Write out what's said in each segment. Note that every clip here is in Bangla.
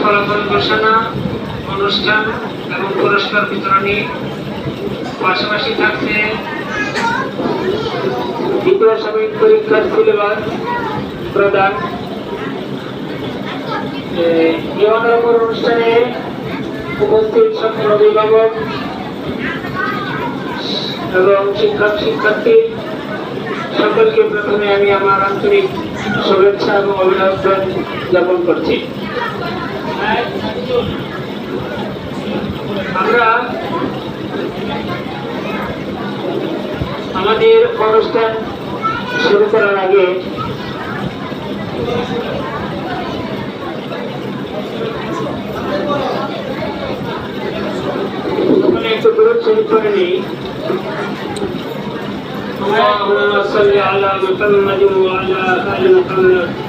ফলাফল ঘোষণা, অনুষ্ঠান এবং পুরস্কার বিতরণী। পাশাপাশি থাকছে দ্বিতীয় সাময়িক পরীক্ষার সিলেবাস প্রদান। অনুষ্ঠানে উপস্থিত সকল অভিভাবক এবং শিক্ষক, শিক্ষার্থী, সকলকে প্রথমে আমি আমার আন্তরিক শুভেচ্ছা এবং অভিনন্দন জ্ঞাপন করছি। আমরা আমাদের অনুষ্ঠান শুরু করার আগে ওখানে একটু দূর শরীফ করে নিই اللهم صل على محمد وعلى ال محمد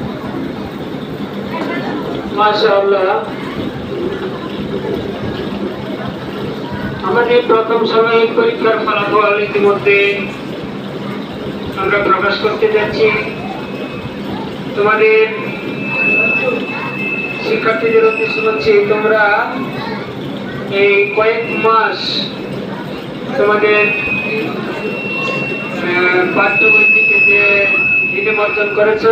আমাদের প্রথম সময় পরীক্ষার ফলাফল ইতিমধ্যে আমরা প্রকাশ করতে যাচ্ছি। তোমাদের শিক্ষার্থীদের উদ্দেশ্য হচ্ছে তোমরা এই কয়েক মাস তোমাদের পাঠ্যবই যে যে অর্জন করেছ